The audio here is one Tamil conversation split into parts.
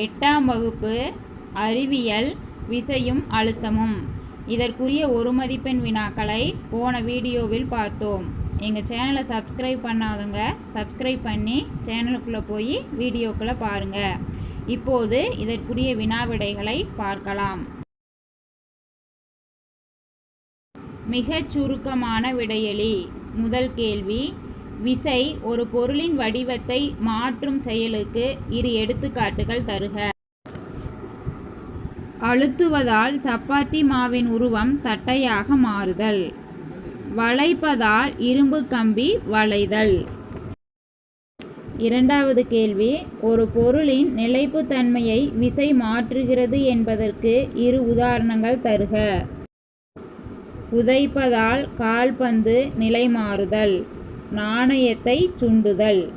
எட்டாம் வகுப்பு அறிவியல் விசையும் அழுத்தமும். இதற்குரிய ஒரு மதிப்பெண் வினாக்களை போன வீடியோவில் பார்த்தோம். எங்கள் சேனலை சப்ஸ்கிரைப் பண்ணாதவங்க சப்ஸ்கிரைப் பண்ணி சேனலுக்குள்ளே போய் வீடியோக்களை பாருங்கள் இப்போது இதற்குரிய வினாவிடைகளை பார்க்கலாம். மிகச் சுருக்கமான விடையளி முதல் கேள்வி விசை ஒரு பொருளின் வடிவத்தை மாற்றும் செயலுக்கு இரு எடுத்துக்காட்டுகள் தருக. அழுத்துவதால் சப்பாத்தி மாவின் உருவம் தட்டையாக மாறுதல். வளைப்பதால் இரும்பு கம்பி வளைதல். இரண்டாவது கேள்வி ஒரு பொருளின் நிலைப்புத்தன்மையை விசை மாற்றுகிறது என்பதற்கு இரு உதாரணங்கள் தருக. உதைப்பதால் கால்பந்து நிலை மாறுதல். நாணயத்தை சுண்டுதல்.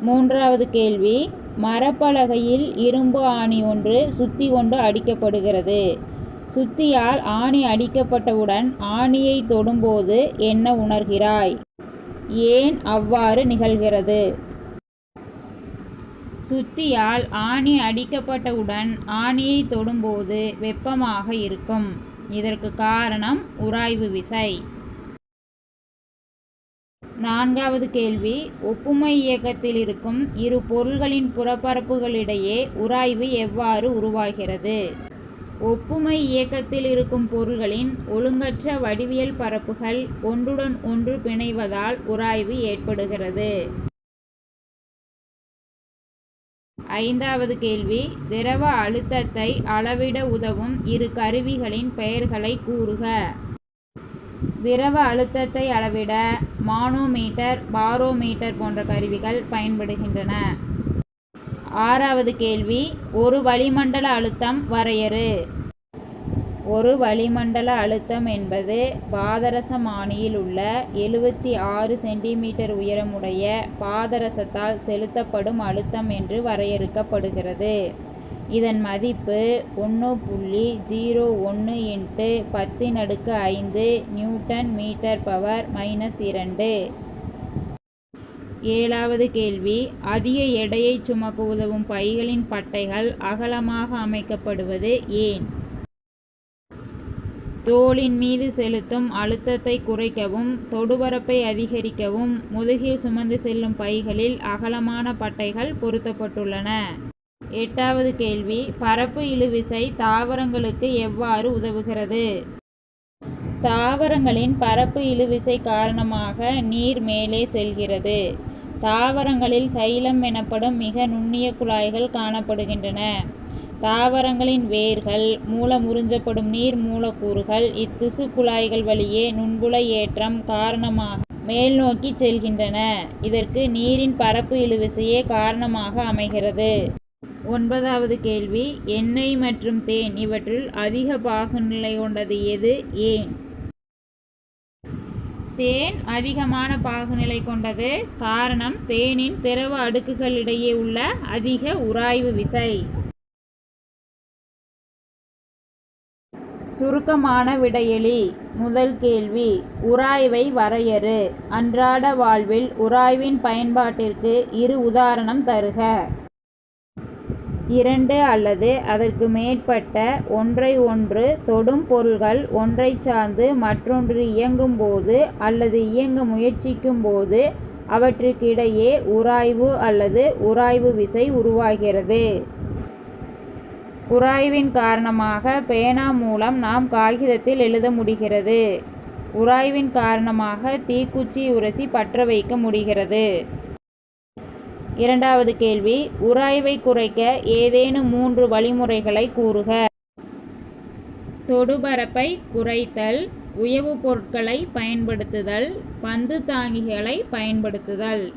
மூன்றாவது கேள்வி மரப்பலகையில் இரும்பு ஆணி ஒன்று சுத்தி கொண்டு அடிக்கப்படுகிறது. சுத்தியால் ஆணி அடிக்கப்பட்டவுடன் ஆணியை தொடும்போது என்ன உணர்கிறாய்? ஏன் அவ்வாறு நிகழ்கிறது? சுத்தியால் ஆணி அடிக்கப்பட்டவுடன் ஆணியை தொடும்போது வெப்பமாக இருக்கும். இதற்கு காரணம் உராய்வு விசை. நான்காவது கேள்வி ஒப்புமை இயக்கத்தில் இருக்கும் இரு பொருள்களின் புறப்பரப்புகளிடையே உராய்வு எவ்வாறு உருவாகிறது? ஒப்புமை இயக்கத்தில் இருக்கும் பொருள்களின் ஒழுங்கற்ற வடிவியல் பரப்புகள் ஒன்றுடன் ஒன்று பிணைவதால் உராய்வு ஏற்படுகிறது. ஐந்தாவது கேள்வி திரவ அழுத்தத்தை அளவிட உதவும் இரு கருவிகளின் பெயர்களை கூறுக. திரவ அழுத்தத்தை அளவிட மானோமீட்டர் பாரோமீட்டர் போன்ற கருவிகள் பயன்படுகின்றன. ஆறாவது கேள்வி ஒரு வளிமண்டல அழுத்தம் வரையறு. ஒரு வளிமண்டல அழுத்தம் என்பது பாதரச மானியில் உள்ள எழுபத்தி ஆறு சென்டிமீட்டர் உயரமுடைய பாதரசத்தால் செலுத்தப்படும் அழுத்தம் என்று வரையறுக்கப்படுகிறது. இதன் மதிப்பு ஒன்று புள்ளி ஜீரோ ஒன்று இன்ட்டு பத்தின் அடுக்கு ஐந்து நியூட்டன் மீட்டர் பவர் மைனஸ் இரண்டு. ஏழாவது கேள்வி. அதிக எடையை சுமக்க உதவும் பைகளின் பட்டைகள் அகலமாக அமைக்கப்படுவது ஏன்? தோளின் மீது செலுத்தும் அழுத்தத்தை குறைக்கவும் தொடுபரப்பை அதிகரிக்கவும் முதுகில் சுமந்து செல்லும் பைகளில் அகலமான பட்டைகள் பொருத்தப்பட்டுள்ளன. எட்டாவது கேள்வி பரப்பு இழுவிசை தாவரங்களுக்கு எவ்வாறு உதவுகிறது? தாவரங்களின் பரப்பு இழுவிசை காரணமாக நீர் மேலே செல்கிறது. தாவரங்களில் சைலம் எனப்படும் மிக நுண்ணிய குழாய்கள் காணப்படுகின்றன. தாவரங்களின் வேர்கள் மூலம் உறிஞ்சப்படும் நீர் மூலக்கூறுகள் இத்திசு குழாய்கள் வழியே நுண்புல ஏற்றம் காரணமாக மேல் நோக்கி செல்கின்றன. இதற்கு நீரின் பரப்பு இழுவிசையே காரணமாக அமைகிறது. ஒன்பதாவது கேள்வி எண்ணெய் மற்றும் தேன் இவற்றில் அதிக பாகுநிலை கொண்டது எது ஏன்? தேன் அதிகமான பாகுநிலை கொண்டது காரணம் தேனின் திரவ அடுக்குகளிடையே உள்ள அதிக உராய்வு விசை. சுருக்கமான விடையளி முதல் கேள்வி உராய்வை வரையறு. அன்றாட வாழ்வில் உராய்வின் பயன்பாட்டிற்கு இரு உதாரணம் தருக. இரண்டு அல்லது அதற்கு மேற்பட்ட ஒன்றை ஒன்று தொடும் பொருள்கள் ஒன்றைச் சார்ந்து மற்றொன்று இயங்கும்போது அல்லது இயங்க முயற்சிக்கும் போது அவற்றுக்கிடையே உராய்வு அல்லது உராய்வு விசை உருவாகிறது. உராய்வின் காரணமாக பேனா மூலம் நாம் காகிதத்தில் எழுத முடிகிறது. உராய்வின் காரணமாக தீக்குச்சி உரசி பற்ற வைக்க முடிகிறது. இரண்டாவது கேள்வி உராய்வை குறைக்க ஏதேனும் மூன்று வழிமுறைகளை கூறுக. தொடுபரப்பை குறைத்தல் உயவு பொருட்களை பயன்படுத்துதல் பந்து தாங்கிகளை பயன்படுத்துதல்.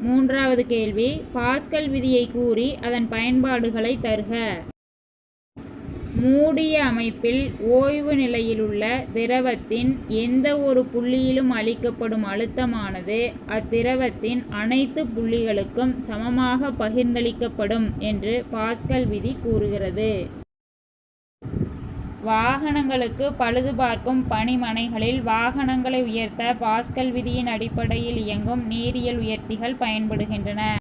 மூன்றாவது கேள்வி பாஸ்கல் விதியை கூறி அதன் பயன்பாடுகளை தருக. மூடிய அமைப்பில் ஓய்வு நிலையிலுள்ள திரவத்தின் எந்த ஒரு புள்ளியிலும் அளிக்கப்படும் அழுத்தமானது அத்திரவத்தின் அனைத்து புள்ளிகளுக்கும் சமமாக பகிர்ந்தளிக்கப்படும் என்று பாஸ்கல் விதி கூறுகிறது. வாகனங்களுக்கு பழுது பார்க்கும் பணிமனைகளில் வாகனங்களை உயர்த்த பாஸ்கல் விதியின் அடிப்படையில் இயங்கும் நீரியல் உயர்த்திகள் பயன்படுகின்றன.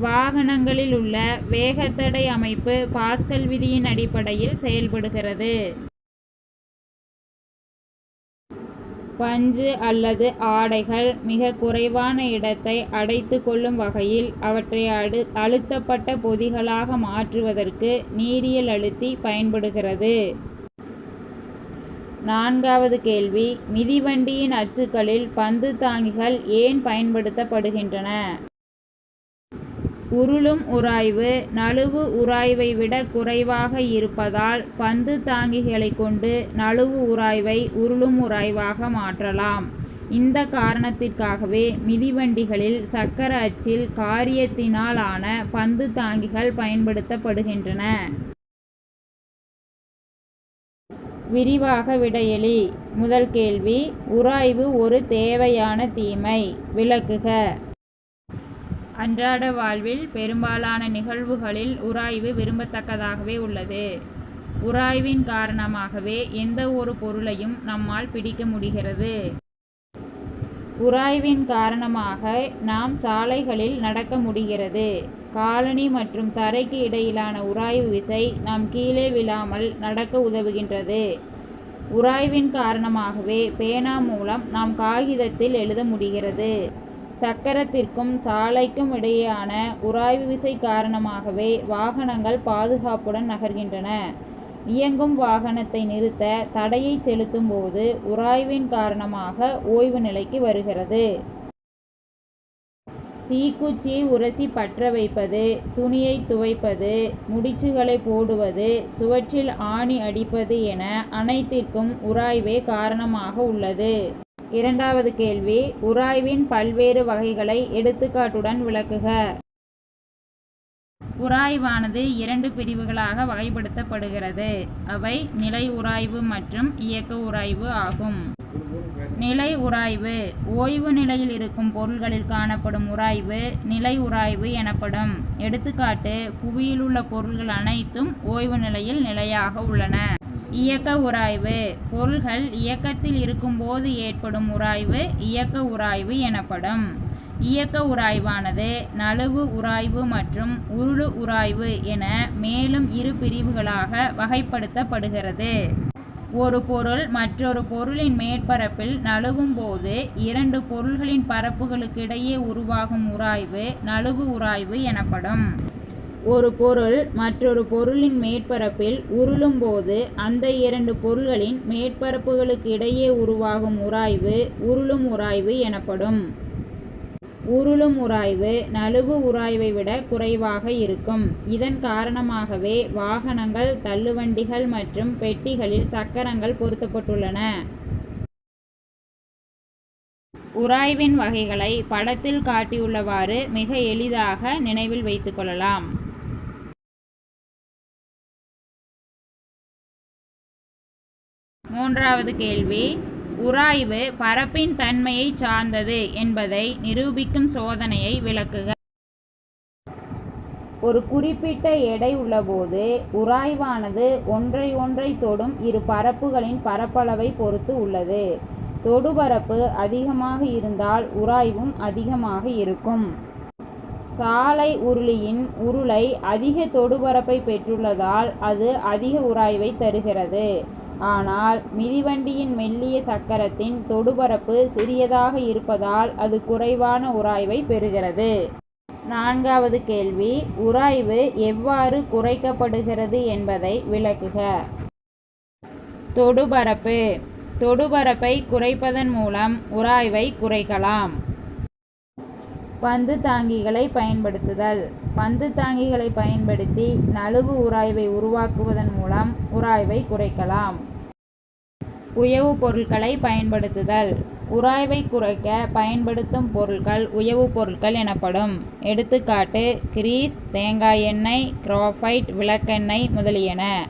வாகனங்களில் உள்ள வேகத்தடை அமைப்பு பாஸ்கல் விதியின் அடிப்படையில் செயல்படுகிறது. பஞ்சு அல்லது ஆடைகள் மிக குறைவான இடத்தை அடைத்து கொள்ளும் வகையில் அவற்றை அடு அழுத்தப்பட்ட பொதிகளாக மாற்றுவதற்கு நீரியல் அழுத்தி பயன்படுகிறது. நான்காவது கேள்வி. மிதிவண்டியின் அச்சுக்களில் பந்து தாங்கிகள் ஏன் பயன்படுத்தப்படுகின்றன? உருளும் உராய்வு நழுவு உராய்வை விட குறைவாக இருப்பதால் பந்து தாங்கிகளை கொண்டு நழுவு உராய்வை உருளும் உராய்வாக மாற்றலாம். இந்த காரணத்திற்காகவே மிதிவண்டிகளில் சக்கர அச்சில் காரியத்தினால் ஆன பந்து தாங்கிகள் பயன்படுத்தப்படுகின்றன. விரிவாக விடையளி முதல் கேள்வி உராய்வு ஒரு தேவையான தீமை. விளக்குக. அன்றாட வாழ்வில் பெரும்பாலான நிகழ்வுகளில் உராய்வு விரும்பத்தக்கதாகவே உள்ளது. உராய்வின் காரணமாகவே எந்த ஒரு பொருளையும் நம்மால் பிடிக்க முடிகிறது. உராய்வின் காரணமாக நாம் சாலைகளில் நடக்க முடிகிறது. காலனி மற்றும் தரைக்கு இடையிலான உராய்வு விசை நாம் கீழே விழாமல் நடக்க உதவுகின்றது. உராய்வின் காரணமாகவே பேனா மூலம் நாம் காகிதத்தில் எழுத முடிகிறது. சக்கரத்திற்கும் சாலைக்கும் இடையேயான உராய்வு விசை காரணமாகவே வாகனங்கள் பாதுகாப்புடன் நகர்கின்றன. இயங்கும் வாகனத்தை நிறுத்த தடையை செலுத்தும் போது உராய்வின் காரணமாக ஓய்வு நிலைக்கு வருகிறது. தீக்குச்சி உரசி பற்ற வைப்பது துணியை துவைப்பது முடிச்சுகளை போடுவது சுவற்றில் ஆணி அடிப்பது என அனைத்திற்கும் உராய்வே காரணமாக உள்ளது. இரண்டாவது கேள்வி உராய்வின் பல்வேறு வகைகளை எடுத்துக்காட்டுடன் விளக்குக. உராய்வானது இரண்டு பிரிவுகளாக வகைப்படுத்தப்படுகிறது. அவை நிலை உராய்வு மற்றும் இயக்க உராய்வு ஆகும். நிலை உராய்வு ஓய்வு நிலையில் இருக்கும் பொருள்களில் காணப்படும் உராய்வு நிலை உராய்வு எனப்படும். எடுத்துக்காட்டு புவியில் உள்ள பொருள்கள் அனைத்தும் ஓய்வு நிலையில் நிலையாக உள்ளன. இயக்க உராய்வு. பொருள்கள் இயக்கத்தில் இருக்கும்போது ஏற்படும் உராய்வு இயக்க உராய்வு எனப்படும். இயக்க உராய்வானது நழுவு உராய்வு மற்றும் உருளு உராய்வு என மேலும் இரு பிரிவுகளாக வகைப்படுத்தப்படுகிறது. ஒரு பொருள் மற்றொரு பொருளின் மேற்பரப்பில் நழுவும் போது இரண்டு பொருள்களின் பரப்புகளுக்கிடையே உருவாகும் உராய்வு நழுவு உராய்வு எனப்படும். ஒரு பொருள் மற்றொரு பொருளின் மேற்பரப்பில் உருளும் போது அந்த இரண்டு பொருள்களின் மேற்பரப்புகளுக்கு இடையே உருவாகும் உராய்வு உருளும் உராய்வு எனப்படும். உருளும் உராய்வு நழுவு உராய்வை விட குறைவாக இருக்கும். இதன் காரணமாகவே வாகனங்கள் தள்ளுவண்டிகள் மற்றும் பெட்டிகளில் சக்கரங்கள் பொருத்தப்பட்டுள்ளன. உராய்வின் வகைகளை படத்தில் காட்டியுள்ளவாறு மிக எளிதாக நினைவில் வைத்துக்கொள்ளலாம் மூன்றாவது கேள்வி உராய்வு பரப்பின் தன்மையை சார்ந்தது என்பதை நிரூபிக்கும் சோதனையை விளக்குக. ஒரு குறிப்பிட்ட எடை உள்ளபோது உராய்வானது ஒன்றை ஒன்றை தொடும் இரு பரப்புகளின் பரப்பளவை பொறுத்து உள்ளது. தொடுபரப்பு அதிகமாக இருந்தால் உராய்வும் அதிகமாக இருக்கும். சாலை உருளியின் உருளை அதிக தொடுபரப்பை பெற்றுள்ளதால் அது அதிக உராய்வை தருகிறது. ஆனால் மிதிவண்டியின் மெல்லிய சக்கரத்தின் தொடுபரப்பு சிறியதாக இருப்பதால் அது குறைவான உராய்வை பெறுகிறது. நான்காவது கேள்வி உராய்வு எவ்வாறு குறைக்கப்படுகிறது என்பதை விளக்குக. தொடுபரப்பு. தொடுபரப்பை குறைப்பதன் மூலம் உராய்வை குறைக்கலாம். பந்து தாங்கிகளை பயன்படுத்துதல். பந்து தாங்கிகளை பயன்படுத்தி நழுவு உராய்வை உருவாக்குவதன் மூலம் உராய்வை குறைக்கலாம். உயவு பொருட்களை பயன்படுத்துதல். உராய்வை குறைக்க பயன்படுத்தும் பொருட்கள் உயவு பொருட்கள் எனப்படும். எடுத்துக்காட்டு கிரீஸ் தேங்காய் எண்ணெய் கிராஃபைட் விளக்கெண்ணெய் முதலியன.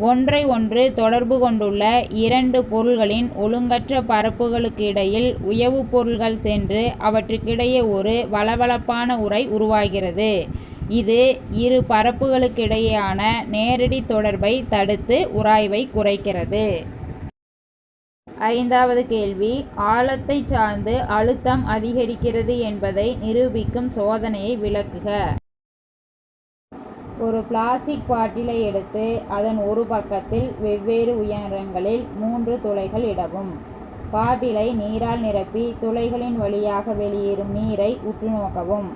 ஒன்றை ஒன்று தொடர்பு கொண்டுள்ள இரண்டு பொருள்களின் ஒழுங்கற்ற பரப்புகளுக்கு இடையில் உயவு பொருள்கள் சென்று அவற்றுக்கிடையே ஒரு வளவளப்பான உரை உருவாகிறது. இது இரு பரப்புகளுக்கிடையேயான நேரடி தொடர்பை தடுத்து உராய்வை குறைக்கிறது. ஐந்தாவது கேள்வி ஆழத்தை சார்ந்து அழுத்தம் அதிகரிக்கிறது என்பதை நிரூபிக்கும் சோதனையை விளக்குக. ஒரு பிளாஸ்டிக் பாட்டிலை எடுத்து அதன் ஒரு பக்கத்தில் வெவ்வேறு உயரங்களில் மூன்று துளைகள் இடவும். பாட்டிலை நீரால் நிரப்பி துளைகளின் வழியாக வெளியேறும் நீரை உற்று நோக்கவும்.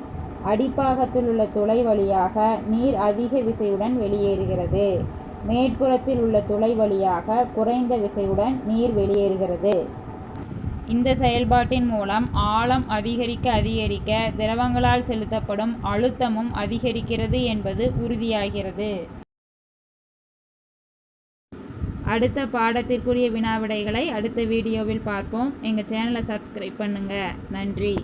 அடிப்பாகத்தில் உள்ள துளை வழியாக நீர் அதிக விசையுடன் வெளியேறுகிறது. மேற்புறத்தில் உள்ள துளை வழியாக குறைந்த விசையுடன் நீர் வெளியேறுகிறது. இந்த செயல்பாட்டின் மூலம் ஆழம் அதிகரிக்க அதிகரிக்க திரவங்களால் செலுத்தப்படும் அழுத்தமும் அதிகரிக்கிறது என்பது உறுதியாகிறது. அடுத்த பாடத்திற்குரிய வினாவிடைகளை அடுத்த வீடியோவில் பார்ப்போம். எங்கள் சேனலை சப்ஸ்கிரைப் பண்ணுங்கள் நன்றி.